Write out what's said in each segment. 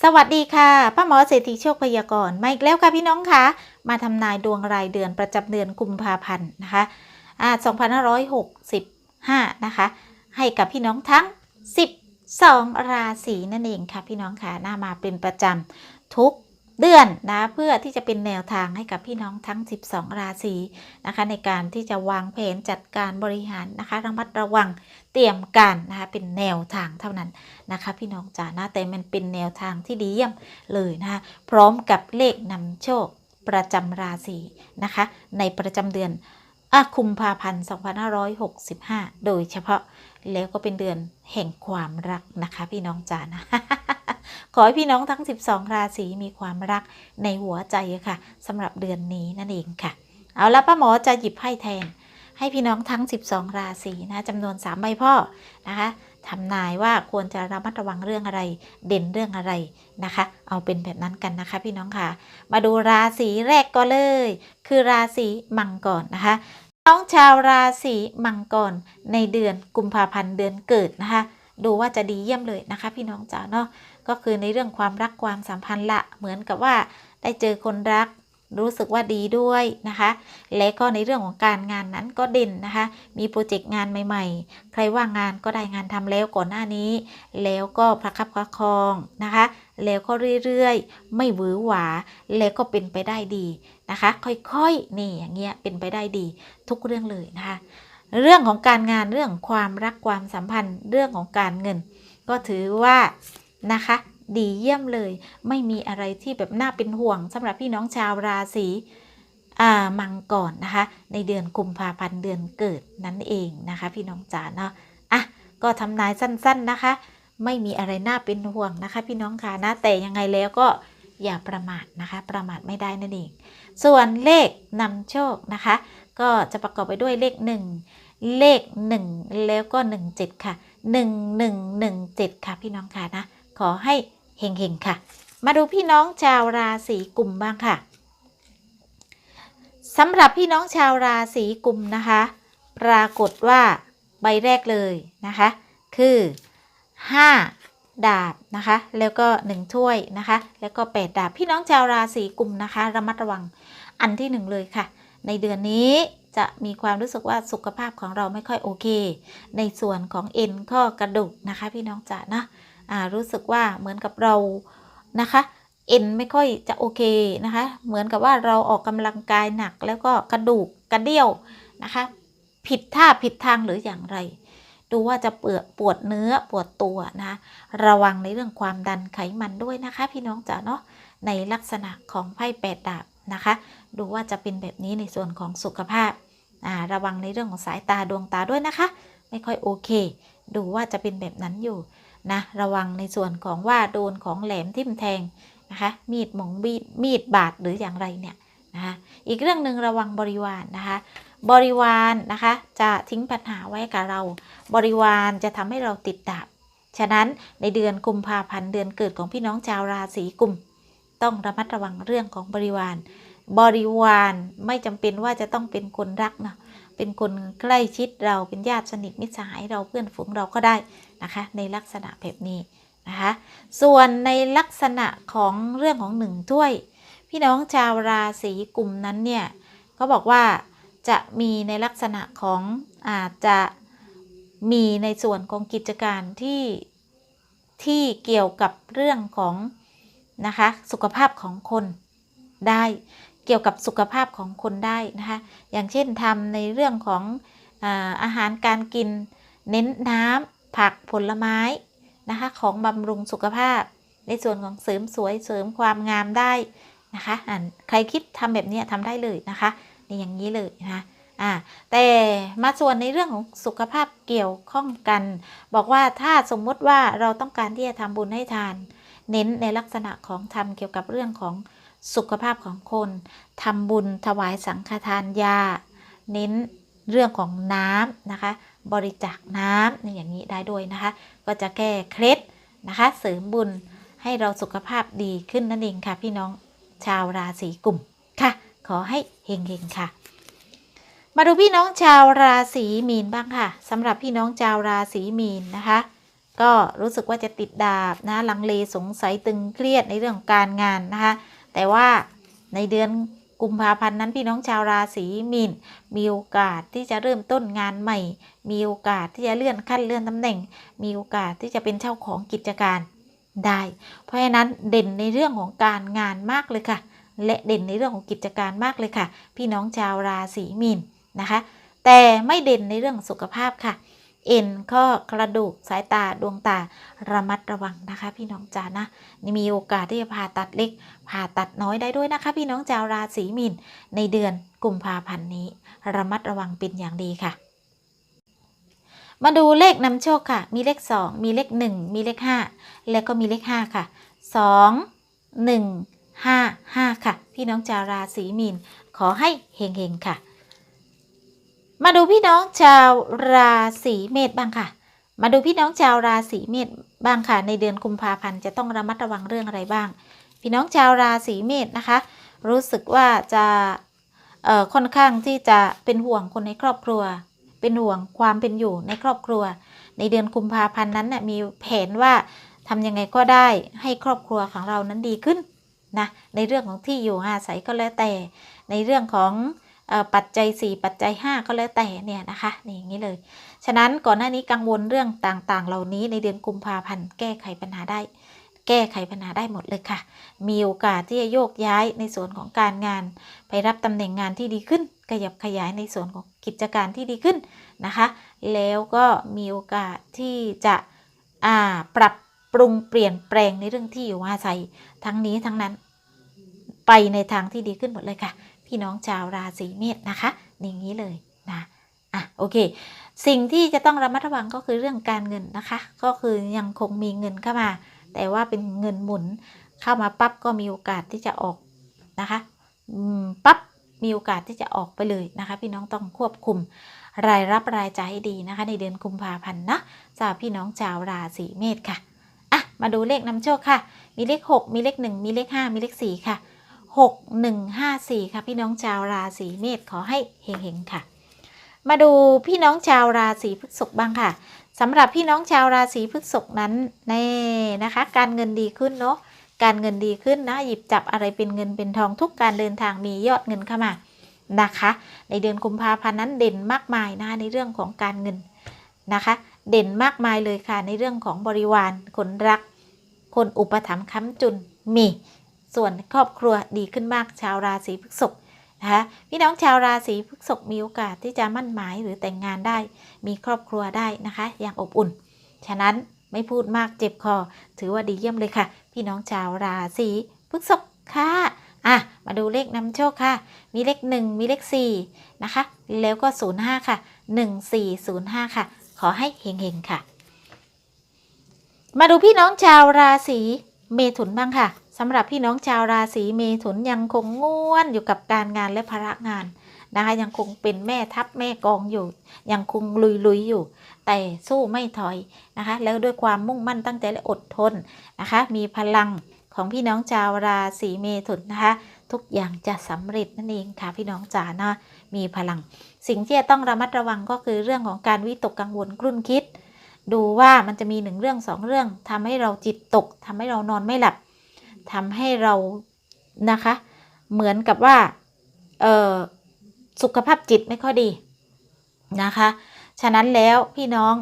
สวัสดีค่ะ ป้าหมอเศรษฐีโชคพยากรณ์มาอีกแล้วค่ะพี่น้องค่ะมาทำนายดวงรายเดือนประจำเดือนกุมภาพันธ์นะคะอ่า2565 นะคะ ให้กับพี่น้องทั้ง 12 ราศีนั่นเองค่ะพี่น้องค่ะหน้ามาเป็นประจำทุก เดือนนะเพื่อที่จะเป็นแนวทางให้กับพี่น้องทั้ง 12 ราศีนะคะในการที่จะวางแผนจัดการบริหารนะคะระมัดระวังเตรียมการนะคะเป็นแนวทางเท่านั้นนะคะ พี่น้องจ๋านะแต่มันเป็นแนวทางที่ดีเยี่ยมเลยนะคะพร้อมกับเลขนำโชคประจำราศีนะคะ ในประจำเดือนอาคุมภาพันธ์ 2565 โดยเฉพาะแล้วก็เป็นเดือนแห่งความรักนะคะ พี่น้องจ๋านะ ขอให้พี่น้องทั้ง 12 ราศีมีความรักในหัวใจค่ะสำหรับเดือนนี้นั่นเองค่ะ เอาละป้าหมอจะหยิบให้แทน ให้พี่น้องทั้ง 12 ราศีนะจำนวน3ใบพ่อนะคะทำนายว่าควรจะระมัดระวังเรื่องอะไร เด่นเรื่องอะไรนะคะ เอาเป็นแบบนั้นกันนะคะ พี่น้องค่ะ มาดูราศีแรกก็เลย คือราศีมังกรนะคะน้องชาวราศีมังกรในเดือนกุมภาพันธ์เดือนเกิดนะคะ ดูว่าจะดีเยี่ยมเลยนะคะ พี่น้องจ๋าเนาะ ก็คือในเรื่องความรักความสัมพันธ์ละเหมือนกับว่าได้เจอคนรักรู้สึกว่าดีด้วยนะคะ และก็ในเรื่องของการงานนั้นก็เด่นนะคะ มีโปรเจกต์งานใหม่ ๆ ใครว่างงานก็ได้งานทำแล้วก่อนหน้านี้ แล้วก็ประคับประคองนะคะ แล้วก็เรื่อยๆ ไม่หวือหวา แล้วก็เป็นไปได้ดีนะคะ ค่อยๆ นี่อย่างเงี้ยเป็นไปได้ดีทุกเรื่องเลยนะคะ เรื่องของการงานเรื่องความรักความสัมพันธ์เรื่องของการเงิน ก็ถือว่า นะคะ ดีเยี่ยมเลย ไม่มีอะไรที่แบบน่าเป็นห่วงสำหรับพี่น้องชาวราศีมังกรนะคะ ในเดือนกุมภาพันธ์เดือนเกิดนั่นเองนะคะ พี่น้องจ๋าเนาะอะก็ทำนายสั้น ๆนะคะ ไม่มีอะไรน่าเป็นห่วงนะคะ พี่น้องค่ะนะแต่ยังไงแล้วก็อย่าประมาทนะคะ ประมาทไม่ได้นั่นเอง ส่วนเลขนำโชคนะคะ ก็จะประกอบไปด้วยเลข 1 เลข 1 แล้วก็ 17 ค่ะ 1117 ค่ะพี่น้องค่ะนะ ขอให้เฮงๆค่ะ มาดูพี่น้องชาวราศีกุมบ้างค่ะสำหรับพี่น้องชาวราศีกุมนะคะ ปรากฏว่าใบแรกเลยนะคะ คือ 5 ดาบนะคะ แล้วก็1ถ้วยนะคะ แล้วก็ 8 ดาบพี่น้องชาวราศีกุมนะคะ ระมัดระวังอันที่ 1 เลยค่ะ ในเดือนนี้จะมีความรู้สึกว่าสุขภาพของเราไม่ค่อยโอเค ในส่วนของเอ็นข้อกระดูกนะคะ พี่น้องจ๋านะ รู้สึกว่าเหมือนกับเรานะคะเอ็นไม่ค่อยจะโอเคนะคะ เหมือนกับว่าเราออกกำลังกายหนักแล้วก็กระดูกกระเดี่ยวนะคะ ผิดท่าผิดทางหรืออย่างไร ดูว่าจะเปือปวดเนื้อปวดตัวนะคะระวังในเรื่องความดันไขมันด้วยนะคะ พี่น้องจ๋าเนาะในลักษณะของไพ่แปดดาบนะคะ ดูว่าจะเป็นแบบนี้ในส่วนของสุขภาพาระวังในเรื่องของสายตาดวงตาด้วยนะคะ ไม่ค่อยโอเค ดูว่าจะเป็นแบบนั้นอยู่ นะระวังในส่วนของว่าโดนของแหลมทิ่มแทงนะคะมีดหมองมีดมีดบาดหรืออย่างไรเนี่ยนะคะอีกเรื่องหนึ่งระวังบริวารนะคะบริวารนะคะจะทิ้งปัญหาไว้กับเรา บริวารจะทำให้เราติดดาบฉะนั้นในเดือนกุมภาพันธ์เดือนเกิดของพี่น้องชาวราศีกุม ต้องระมัดระวังเรื่องของบริวาร บริวารไม่จำเป็นว่าจะต้องเป็นคนรักนะ เป็นคนใกล้ชิดเราเป็นญาติสนิทมิตรสหายเราเพื่อนฝูงเราก็ได้นะคะ ในลักษณะแบบนี้นะคะ ส่วนในลักษณะของเรื่องของหนึ่งถ้วย พี่น้องชาวราศีกลุ่มนั้นเนี่ยเขาบอกว่าจะมีในลักษณะของอาจจะมีในส่วนของกิจการที่ที่เกี่ยวกับเรื่องของนะคะสุขภาพของคนได้ เกี่ยวกับสุขภาพของคนได้นะคะ อย่างเช่นทำในเรื่องของอาหารการกิน เน้นน้ำผักผลไม้นะคะของบำรุงสุขภาพ ในส่วนของเสริมสวยเสริมความงามได้นะคะใครคิดทำแบบนี้ทำได้เลยนะคะในอย่างนี้เลยนะคะแต่มาส่วนในเรื่องของสุขภาพเกี่ยวข้องกัน บอกว่าถ้าสมมติว่าเราต้องการที่จะทำบุญให้ทาน เน้นในลักษณะของทำเกี่ยวกับเรื่องของ สุขภาพของคนทำบุญถวายสังฆทานยา เน้นเรื่องของน้ำนะคะ บริจาคน้ำในอย่างนี้ได้ด้วยนะคะ ก็จะแก้เคล็ดนะคะ เสริมบุญให้เราสุขภาพดีขึ้นนั่นเองค่ะ พี่น้องชาวราศีกุมค่ะ ขอให้เฮงๆค่ะ มาดูพี่น้องชาวราศีมีนบ้างค่ะสำหรับพี่น้องชาวราศีมีนนะคะก็รู้สึกว่าจะติดดาบนะลังเลสงสัยตึงเครียดในเรื่องการงานนะคะ แต่ว่าในเดือนกุมภาพันธ์นั้นพี่น้องชาวราศีมีนมีโอกาสที่จะเริ่มต้นงานใหม่ มีโอกาสที่จะเลื่อนขั้นเลื่อนตำแหน่ง มีโอกาสที่จะเป็นเจ้าของกิจการได้ เพราะฉะนั้นเด่นในเรื่องของการงานมากเลยค่ะ และเด่นในเรื่องของกิจการมากเลยค่ะ พี่น้องชาวราศีมีนนะคะ แต่ไม่เด่นในเรื่องสุขภาพค่ะ เอ็นข้อกระดูกสายตาดวงตาระมัดระวังนะคะ พี่น้องจ๋านะนี่มีโอกาสที่จะผ่าตัดเล็ก ผ่าตัดน้อยได้ด้วยนะคะ พี่น้องชาวราศีมีนในเดือนกุมภาพันธ์นี้ ระมัดระวังเป็นอย่างดีค่ะ มาดูเลขนำโชคค่ะ มีเลข 2 มีเลข 1 มีเลข 5 แล้วก็มีเลข 5 ค่ะ 2 1 5 5 ค่ะ พี่น้องชาวราศีมีนขอให้เฮงๆค่ะ มาดูพี่น้องชาวราศีเมษบ้างค่ะ มาดูพี่น้องชาวราศีเมษบ้างค่ะ ในเดือนกุมภาพันธ์จะต้องระมัดระวังเรื่องอะไรบ้าง พี่น้องชาวราศีเมษนะคะ รู้สึกว่าจะเอ่อค่อนข้างที่จะเป็นห่วงคนในครอบครัว เป็นห่วงความเป็นอยู่ในครอบครัว ในเดือนกุมภาพันธ์นั้นน่ะมีแผนว่าทำยังไงก็ได้ให้ครอบครัวของเรานั้นดีขึ้นนะในเรื่องของที่อยู่อาศัยก็แล้วแต่ ในเรื่องของ ปัจจัย 4 ปัจจัย 5 ก็แล้วแต่เนี่ยนะคะนี่อย่างนี้เลย ฉะนั้นก่อนหน้านี้กังวลเรื่องต่างๆ เหล่านี้ในเดือนกุมภาพันธ์แก้ไขปัญหาได้ แก้ไขปัญหาได้หมดเลยค่ะ มีโอกาสที่จะโยกย้ายในส่วนของการงาน ไปรับตำแหน่งงานที่ดีขึ้น ขยับขยายในส่วนของกิจการที่ดีขึ้นนะคะ แล้วก็มีโอกาสที่จะปรับปรุงเปลี่ยนแปลงในเรื่องที่อยู่อาศัยทั้งนี้ทั้งนั้นไปในทางที่ดีขึ้นหมดเลยค่ะ พี่น้องชาวราศีเมษนะคะ อย่างนี้เลยนะอะโอเค สิ่งที่จะต้องระมัดระวังก็คือเรื่องการเงินนะคะ ก็คือยังคงมีเงินเข้ามา แต่ว่าเป็นเงินหมุนเข้ามาปั๊บก็มีโอกาสที่จะออกนะคะปั๊บมีโอกาสที่จะออกไปเลยนะคะ พี่น้องต้องควบคุมรายรับรายจ่ายให้ดีนะคะ ในเดือนกุมภาพันธ์นะสำหรับพี่น้องชาวราศีเมษค่ะอะ มาดูเลขนำโชคค่ะ มีเลข 6 มีเลข 1 มีเลข 5 มีเลข 4 ค่ะ 6 1 5 4 ค่ะ พี่น้องชาวราศีเมษขอให้เฮงๆค่ะ มาดูพี่น้องชาวราศีพฤษภบ้างค่ะสำหรับพี่น้องชาวราศีพฤษภนั้นแน่นะคะ การเงินดีขึ้นเนาะการเงินดีขึ้นนะหยิบจับอะไรเป็นเงินเป็นทองทุกการเดินทางมียอดเงินเข้ามานะคะ ในเดือนกุมภาพันธ์นั้นเด่นมากมายนะคะในเรื่องของการเงินนะคะ เด่นมากมายเลยค่ะในเรื่องของบริวารคนรัก คนอุปถัมภ์ค้ำจุนมี ส่วนครอบครัวดีขึ้นมากชาวราศีพฤษภนะคะพี่น้องชาวราศีพฤษภมีโอกาสที่จะมั่นหมายหรือแต่งงานได้ มีครอบครัวได้นะคะ อย่างอบอุ่น ฉะนั้นไม่พูดมากเจ็บคอ ถือว่าดีเยี่ยมเลยค่ะ พี่น้องชาวราศีพฤษภค่ะอะ มาดูเลขนำโชคค่ะ มีเลข 1 มีเลข 4 นะคะ แล้วก็ 05 ค่ะ 1405 ค่ะ ขอให้เฮงๆ ค่ะ มาดูพี่น้องชาวราศีเมถุนบ้างค่ะ สำหรับพี่น้องชาวราศีเมถุนยังคงง่วนอยู่กับการงานและภาระงานนะคะยังคงเป็นแม่ทัพแม่กองอยู่ ยังคงลุยๆอยู่ แต่สู้ไม่ถอยนะคะ แล้วด้วยความมุ่งมั่นตั้งใจและอดทนนะคะ มีพลังของพี่น้องชาวราศีเมถุนนะคะ ทุกอย่างจะสำเร็จนั่นเองค่ะพี่น้องจ๋านะมีพลัง สิ่งที่จะต้องระมัดระวังก็คือเรื่องของการวิตกกังวลกลุ้นคิด ดูว่ามันจะมีหนึ่งเรื่องสองเรื่องทำให้เราจิตตกทำให้เรานอนไม่หลับ ทำให้เรานะคะ เหมือนกับว่าสุขภาพจิตไม่ค่อยดีนะคะ ฉะนั้นแล้วพี่น้อง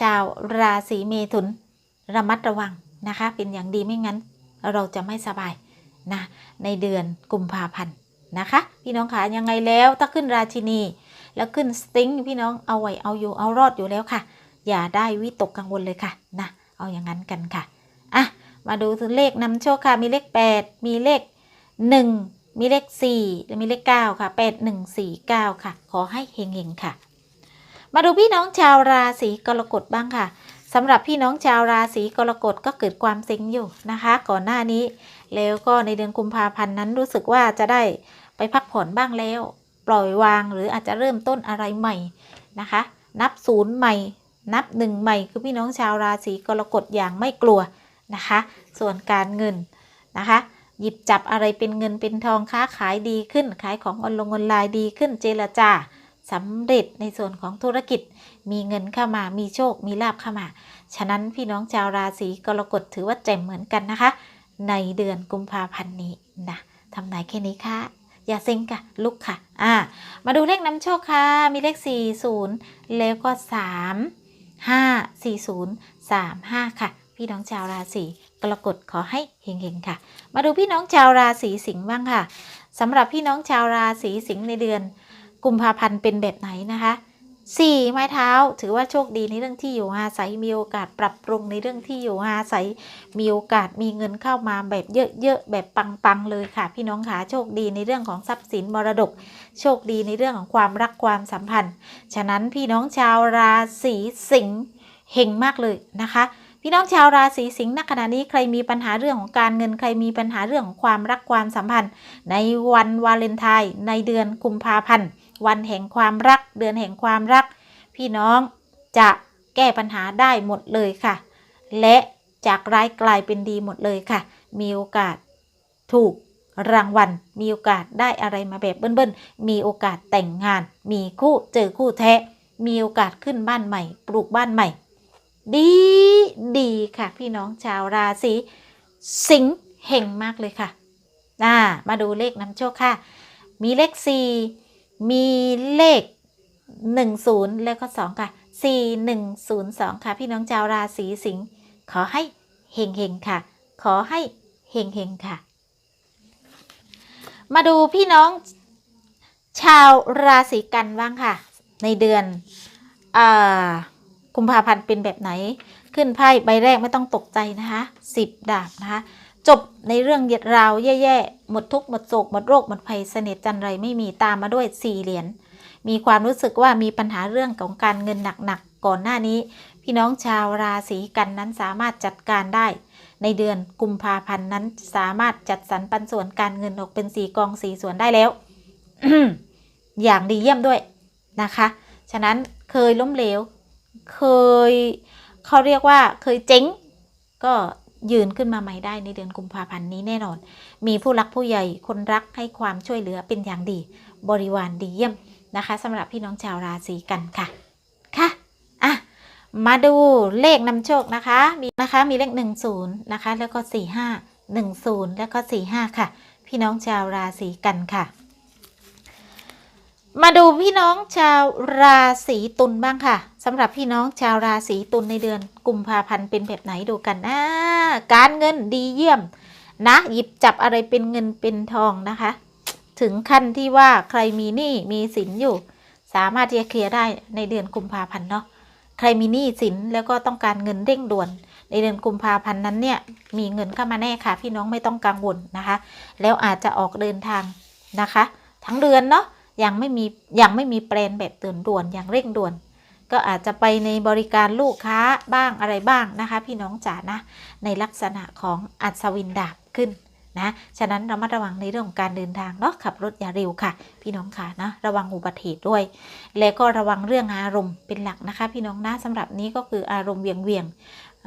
ชาวราศีเมถุนระมัดระวังนะคะ เป็นอย่างดีไม่งั้นเราจะไม่สบายนะในเดือนกุมภาพันธ์นะคะ พี่น้องคะยังไงแล้วถ้าขึ้นราชินี แล้วขึ้นสติงพี่น้องเอาไว้เอาอยู่เอารอดอยู่แล้วค่ะ อย่าได้วิตกกังวลเลยค่ะนะเอาอย่างนั้นกันค่ะ มาดูถึงเลขนำโชคค่ะ มีเลข 8 มีเลข 1 มีเลข 4 และมีเลข 9 ค่ะ 8 1 4 9 ค่ะ ขอให้เฮงๆค่ะ มาดูพี่น้องชาวราศีกรกฎบ้างค่ะสำหรับพี่น้องชาวราศีกรกฎก็เกิดความเซ็งอยู่นะคะ ก่อนหน้านี้ แล้วก็ในเดือนกุมภาพันธ์นั้นรู้สึกว่าจะได้ไปพักผ่อนบ้างแล้ว ปล่อยวางหรืออาจจะเริ่มต้นอะไรใหม่นะคะ นับศูนย์ใหม่ นับหนึ่งใหม่คือพี่น้องชาวราศีกรกฎอย่างไม่กลัว นะคะ ส่วนการเงินนะคะ หยิบจับอะไรเป็นเงินเป็นทองค้าขายดีขึ้น ขายของออนลงออนไลน์ดีขึ้นเจรจาสำเร็จในส่วนของธุรกิจ มีเงินเข้ามา มีโชค มีลาบเข้ามา ฉะนั้นพี่น้องชาวราศีกรกฎถือว่าแจ่มเหมือนกันนะคะ ในเดือนกุมภาพันธ์นี้นะทำนายแค่นี้ค่ะ อย่าเซ็งค่ะ ลุกค่ะ อ่า มาดูเลขนำโชคค่ะ มีเลข 40 แล้วก็ 3 5 40 3 5 ค่ะ พี่น้องชาวราศีกรกฎขอให้เฮงๆค่ะ มาดูพี่น้องชาวราศีสิงห์บ้างค่ะสำหรับพี่น้องชาวราศีสิงห์ในเดือน กุมภาพันธ์เป็นแบบไหนนะคะสี่ไม้เท้าถือว่าโชคดีในเรื่องที่อยู่อาศัยมีโอกาสปรับปรุงในเรื่องที่อยู่อาศัย มีโอกาสมีเงินเข้ามาแบบเยอะๆแบบปังๆเลยค่ะ พี่น้องขาโชคดีในเรื่องของทรัพย์สินมรดก โชคดีในเรื่องของความรักความสัมพันธ์ ฉะนั้นพี่น้องชาวราศีสิงห์เฮงมากเลยนะคะ พี่น้องชาวราศีสิงห์ณขณะนี้ใครมีปัญหาเรื่องของการเงินใครมีปัญหาเรื่องของความรักความสัมพันธ์ ในวันวาเลนไทน์ในเดือนกุมภาพันธ์ วันแห่งความรัก เดือนแห่งความรัก พี่น้องจะแก้ปัญหาได้หมดเลยค่ะ และจากร้ายกลายเป็นดีหมดเลยค่ะ มีโอกาสถูกรางวัล มีโอกาสได้อะไรมาแบบเบิ้ลๆ มีโอกาสแต่งงาน มีคู่เจอคู่แท้ มีโอกาสขึ้นบ้านใหม่ ปลูกบ้านใหม่ ดีดีค่ะพี่น้องชาวราศีสิงห์เห่งมากเลยค่ะอ่ามาดูเลขนำโชคค่ะ มีเลข 4 มีเลข 10 แล้วก็2ค่ะ 4102 ค่ะ พี่น้องชาวราศีสิงห์ขอให้เฮงเฮงๆค่ะ ขอให้เฮงเฮงๆค่ะ มาดูพี่น้องชาวราศีกันบ้างค่ะ ในเดือนอ่า กุมภาพันธ์เป็นแบบไหน ขึ้นไพ่ใบแรกไม่ต้องตกใจนะคะ10ดาบนะคะ จบในเรื่องเหยียดราวแย่ๆ หมดทุกข์หมดโศกหมดโรคหมดภัยเสน่ห์จันไรไม่มีตามมาด้วยสี่เหรียญ มีความรู้สึกว่ามีปัญหาเรื่องของการเงินหนักๆ ก่อนหน้านี้ พี่น้องชาวราศีกันนั้นสามารถจัดการได้ ในเดือนกุมภาพันธ์นั้นสามารถจัดสรรปันส่วนการเงินออกเป็นสี่กองสี่ส่วนได้แล้วอย่างดีเยี่ยมด้วยนะคะ ฉะนั้นเคยล้มเหลว เคยเขาเรียกว่าเคยเจ๊ง ก็ยืนขึ้นมาใหม่ได้ในเดือนกุมภาพันธ์นี้แน่นอน มีผู้รักผู้ใหญ่คนรักให้ความช่วยเหลือเป็นอย่างดี บริวารดีเยี่ยมนะคะสำหรับพี่น้องชาวราศีกันค่ะค่ะอะมาดูเลขนำโชคนะคะ มีนะคะมีเลข 10 นะคะ แล้วก็ 45 10 แล้วก็ 45 ค่ะ พี่น้องชาวราศีกันค่ะ มาดูพี่น้องชาวราศีตุลบ้างค่ะ สำหรับพี่น้องชาวราศีตุลในเดือนกุมภาพันธ์เป็นแบบไหนดูกันนะการเงินดีเยี่ยม นะ หยิบจับอะไรเป็นเงินเป็นทองนะคะ ถึงขั้นที่ว่าใครมีหนี้มีสินอยู่ สามารถที่จะเคลียร์ได้ในเดือนกุมภาพันธ์เนาะใครมีหนี้สินแล้วก็ต้องการเงินเร่งด่วน ในเดือนกุมภาพันธ์นั้นเนี่ยมีเงินเข้ามาแน่ค่ะ พี่น้องไม่ต้องกังวลนะคะ แล้วอาจจะออกเดินทางนะคะ ทั้งเดือนเนาะยังไม่มียังไม่มีแปลนแบบเตือนด่วนอย่างเร่งด่วน ก็อาจจะไปในบริการลูกค้าบ้างอะไรบ้างนะคะ พี่น้องจ๋านะในลักษณะของอัศวินดาบขึ้นนะฉะนั้นระมัดระวังในเรื่องของการเดินทางเนาะขับรถอย่าเร็วค่ะ พี่น้องค่ะนะระวังอุบัติเหตุด้วย แล้วก็ระวังเรื่องอารมณ์เป็นหลักนะคะ พี่น้องนะสำหรับนี้ก็คืออารมณ์เวียงเวียง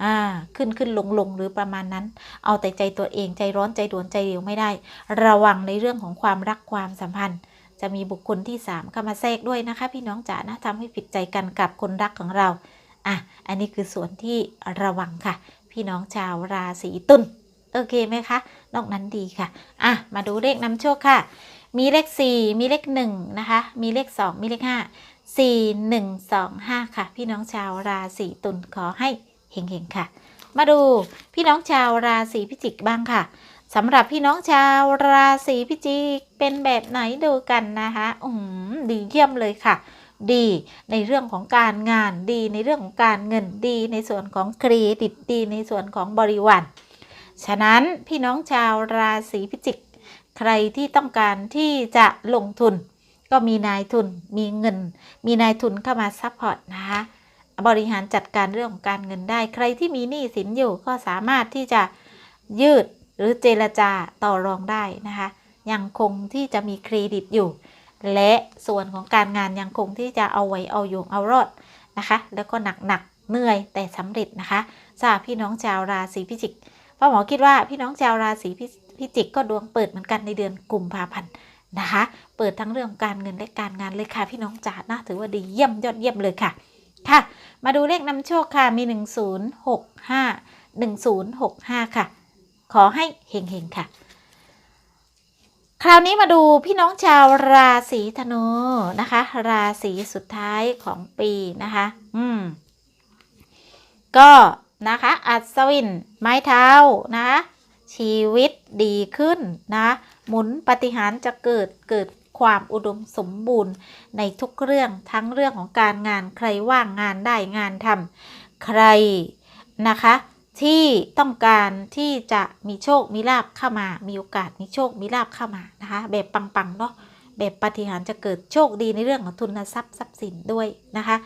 อ่าขึ้นขึ้นลงลงหรือประมาณนั้น เอาแต่ใจตัวเองใจร้อนใจด่วนใจเร็วไม่ได้ ระวังในเรื่องของความรักความสัมพันธ์ จะมีบุคคลที่ 3 เข้ามาแทรกด้วยนะคะ พี่น้องจ๋านะทำให้ผิดใจกันกับคนรักของเรา อะ อันนี้คือส่วนที่ระวังค่ะ พี่น้องชาวราศีตุลโอเคไหมคะ นอกนั้นดีค่ะ อะ มาดูเลขนำโชคค่ะ มีเลข 4 มีเลข1นะคะ มีเลข 2 มีเลข 5 4 1 2 5 ค่ะ พี่น้องชาวราศีตุลขอให้เฮงๆค่ะ มาดูพี่น้องชาวราศีพิจิกบ้างค่ะ สำหรับพี่น้องชาวราศีพิจิกเป็นแบบไหนดูกันนะคะอืมดีเยี่ยมเลยค่ะ ดีในเรื่องของการงานดีในเรื่องของการเงินดีในส่วนของเครดิตดีในส่วนของบริวารฉะนั้นพี่น้องชาวราศีพิจิก ใครที่ต้องการที่จะลงทุน ก็มีนายทุนมีเงิน มีนายทุนเข้ามาซัพพอร์ตนะคะบริหารจัดการเรื่องของการเงินได้ ใครที่มีหนี้สินอยู่ก็สามารถที่จะยืด หรือเจรจาต่อรองได้นะคะ ยังคงที่จะมีเครดิตอยู่ และส่วนของการงานยังคงที่จะเอาไว้เอาอยู่เอารอดนะคะ แล้วก็หนักๆเหนื่อยแต่สำเร็จนะคะสำหรับพี่น้องชาวราศีพิจิกพ่อหมอคิดว่าพี่น้องชาวราศีพิพิจิกก็ดวงเปิดเหมือนกันในเดือนกุมภาพันธ์นะคะ เปิดทั้งเรื่องการเงินและการงานเลยค่ะ พี่น้องจ๋านะถือว่าดีเยี่ยมยอดเยี่ยมเลยค่ะ ค่ะ มาดูเลขนำโชคค่ะมี 1065 1065 ค่ะ ขอให้เฮงๆค่ะ คราวนี้มาดูพี่น้องชาวราศีธนูนะคะ ราศีสุดท้ายของปีนะคะ อืม ก็นะคะ อัศวิน ไม้เท้านะคะชีวิตดีขึ้นนะหมุนปฏิหารจะเกิดเกิดความอุดมสมบูรณ์ในทุกเรื่องทั้งเรื่องของการงานใครว่างงานได้งานทำใครนะคะ ที่ต้องการที่จะมีโชคมีลาบเข้ามา มีโอกาสมีโชคมีลาบเข้ามานะคะ แบบปังๆเนาะแบบปฏิหารจะเกิดโชคดีในเรื่องของทุนทรัพย์ทรัพย์สินด้วยนะคะ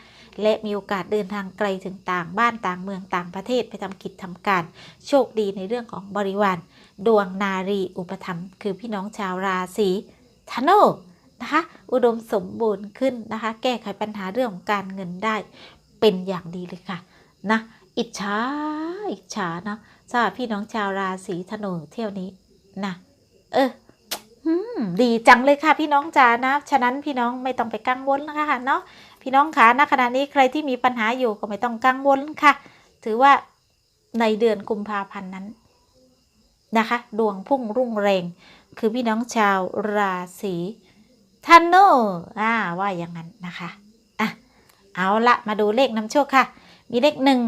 และมีโอกาสเดินทางไกลถึงต่างบ้านต่างเมืองต่างประเทศไปทำกิจทำการ โชคดีในเรื่องของบริวารดวงนารีอุปถัมภ์คือพี่น้องชาวราศีธนูนะคะ อุดมสมบูรณ์ขึ้นนะคะ แก้ไขปัญหาเรื่องของการเงินได้เป็นอย่างดีเลยค่ะนะ อิจฉาอิจฉาเนาะสำหรับพี่น้องชาวราศีธนูเที่ยวนี้นะเออดีจังเลยค่ะพี่น้องจ๋านะ ฉะนั้นพี่น้องไม่ต้องไปกังวลนะคะเนาะพี่น้องคะณขณะนี้ใครที่มีปัญหาอยู่ก็ไม่ต้องกังวลค่ะ ถือว่าในเดือนกุมภาพันธ์นั้นนะคะ ดวงพุ่งรุ่งเรง คือพี่น้องชาวราศีธนูอ่าว่าอย่างนั้นนะคะอะเอาละมาดูเลขนำโชคค่ะ มีเลขหนึ่ง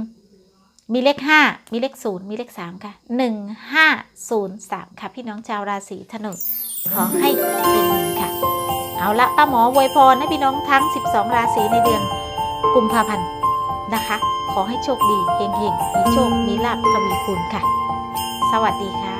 มีเลขห้ามีเลขศูนย์มีเลขสามค่ะหนึ่งห้าศูนย์สามค่ะ พี่น้องชาวราศีธนูขอให้เป็นค่ะ เอาละป้าหมออวยพรให้พี่น้องทั้ง 12 ราศีในเดือนกุมภาพันธ์นะคะ ขอให้โชคดีเฮงๆมีโชค มีลาภทวีคูณค่ะ สวัสดีค่ะ